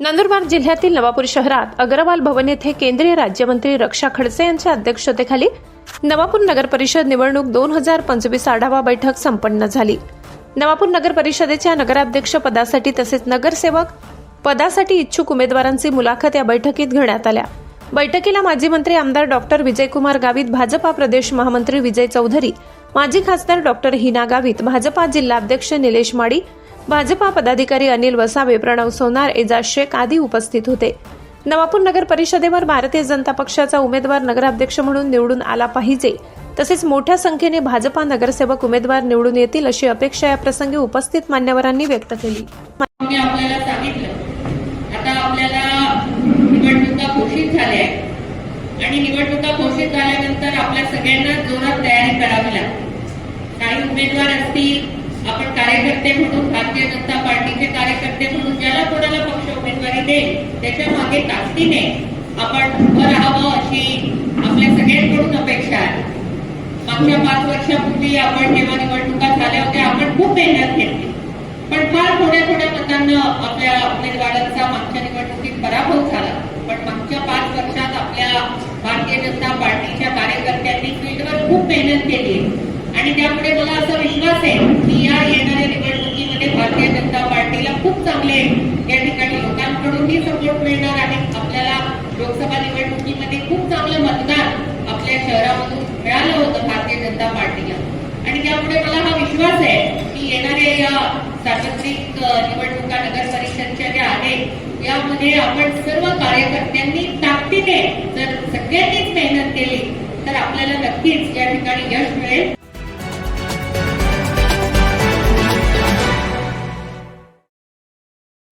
नंदुरबार जिल्ह्यातील नवापूर शहरात अग्रवाल भवन येथे केंद्रीय राज्यमंत्री रक्षा खडसे यांच्या अध्यक्षतेखाली नवापूर नगर परिषद निवडणूक दोन हजार पंचवीस आढावा बैठक संपन्न झाली. नवापूर नगर परिषदेच्या नगराध्यक्ष पदासाठी तसेच नगरसेवक पदासाठी इच्छुक उमेदवारांची मुलाखत या बैठकीत घेण्यात आल्या. बैठकीला माजी मंत्री आमदार डॉक्टर विजयकुमार गावित भाजपा प्रदेश महामंत्री विजय चौधरी माजी खासदार डॉक्टर हिना गावित भाजपा जिल्हाध्यक्ष निलेश माडी भाजपा पदाधिकारी अनिल वसावे प्रणव सोनार एजाज शेख आदी उपस्थित होते. नवापूर नगर परिषदेवर भारतीय जनता पक्षाचा उमेदवार नगराध्यक्ष म्हणून निवडून आला पाहिजे. तसेच मोठ्या संख्येने भाजपा नगरसेवक उमेदवार निवडून येतील अशी अपेक्षा या प्रसंगी उपस्थित मान्यवरांनी व्यक्त केली. आपल्याला सांगितलं. आता आपल्याला निवडणुका घोषित झाल्या आणि निवडणुका घोषित झाल्यानंतर आपल्या सगळ्यांना जोरात तयारी करा लागते काही उमेदवार असतील आपण कार्यकर्ते म्हणून भारतीय जनता पार्टीचे कार्यकर्ते म्हणून ज्याला कोणाला पक्ष उमेदवारी देईल त्याच्यामागे ताकदीने आपण उभं राहावं अशी आपल्या सगळ्यांकडून अपेक्षा आहे. मागच्या पाच वर्षापूर्वी आपण जेव्हा निवडणुका झाल्या होत्या आपण खूप मेहनत घेतली. पण फार थोड्या थोड्या मतांना आपल्या उमेदवारांचा मागच्या निवडणुकीत पराभव झाला. पण मागच्या पाच वर्षात आपल्या भारतीय जनता पार्टीच्या कार्यकर्त्यांनी फील्डवर खूप मेहनत केली. आणि त्यामुळे मला असा विश्वास आहे की या येणाऱ्या निवडणुकीत भारतीय जनता पार्टीला खूप चांगले या ठिकाणी लोकांकडूनही सपोर्ट मिळणार आहे. आपल्याला लोकसभा निवडणुकीमध्ये खूप चांगलं मतदान आपल्या शहरामधून मिळालं होतं भारतीय जनता पार्टीला. आणि त्यामुळे मला हा विश्वास आहे की येणाऱ्या या सार्वत्रिक निवडणुका नगर परिषदच्या ज्या आहेत यामध्ये आपण सर्व कार्यकर्त्यांनी ताकदीने जर सगळ्यांनीच मेहनत केली तर आपल्याला नक्कीच या ठिकाणी यश मिळेल.